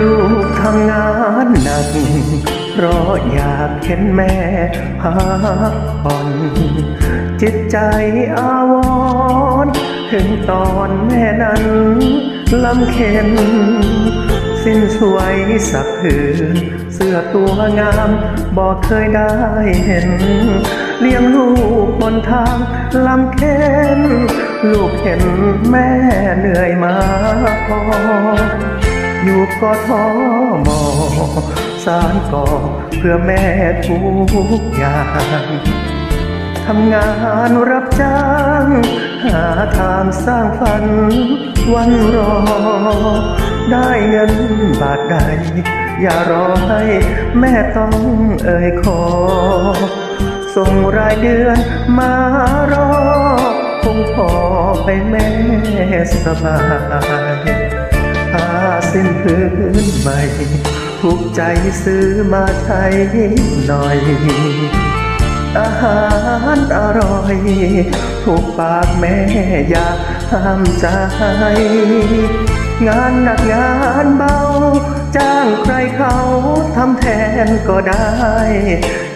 ลูกทำงานหนัก เพราะอยากเห็นแม่พักผ่อนจิตใจอาวรณ์ถึงตอนแม่นั้นลำเค็นสิ้นสวยสักผืนเสื้อตัวงามบอกเคยได้เห็น เลี้ยงลูกบนทางลำเค็นลูกเห็นแม่เหนื่อยมาพอ อยู่กทมสารก่อเพื่อแม่ทุกอย่างทำงานรับจ้าง หาทางสร้างฝัน วันรอ ได้เงินบาทใด อย่ารอให้แม่ต้องเอ่ยขอ ส่งรายเดือนมารอ คงพอให้แม่สบาย ผ้าสิ้นพื้นใหม่ถูกใจซื้อมาใช้หน่อย อาหารอร่อย ถูกปากแม่อยากห้ามใจ งานหนักงานเบา จ้างใครเขาทำแทนก็ได้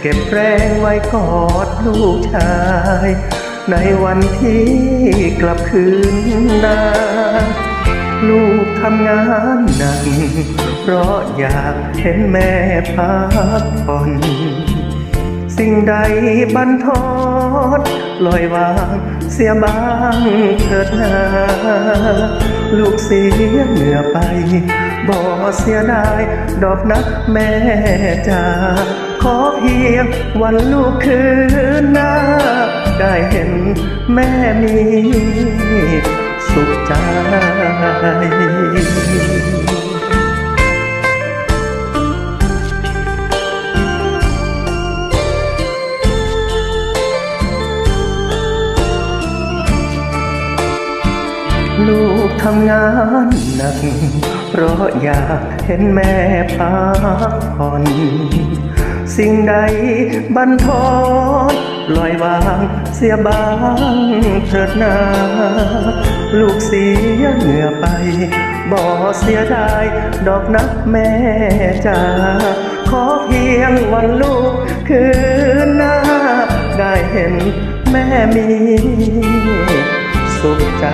เก็บแรงไว้กอดลูกชาย ในวันที่กลับคืนนาำงานหนัก เพราะอยากเห็นแม่พักผ่อนสิ่งใดบันทอดลอยวางเสียบ้างเถิดนาลูกเสียเหงื่อไป บ่เสียดายดอกนักแม่จ๋าขอเพียงวันลูกคืนหน้า ได้เห็นแม่มี สุขใจลูกทำงานหนัก เพราะอยากเห็นแม่พักผ่อน สิ่งใดบันทดปล่อยวางเสียบางเถิดนาลูกเสียเหงื่อไป บ่เสียดายดอกนักแม่จ๋าขอเพียงวันลูกคืนหน้า ได้เห็นแม่มี สุขใจ